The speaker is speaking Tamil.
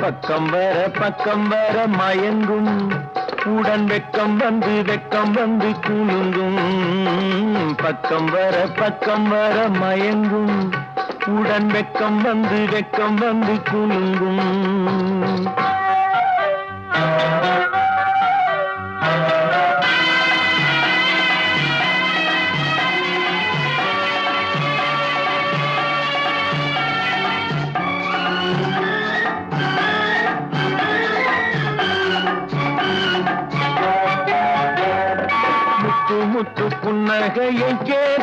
பக்கம் வர பக்கம் வர மயங்கும். உடன் வெக்கம் வந்து வெக்கம் வந்து குலுங்கும். பக்கம் வர பக்கம் வர மயங்கும். உடன் வெக்கம் வந்து வெக்கம் வந்து குலுங்கும். முத்து முத்து புன்னகையை கேட்டு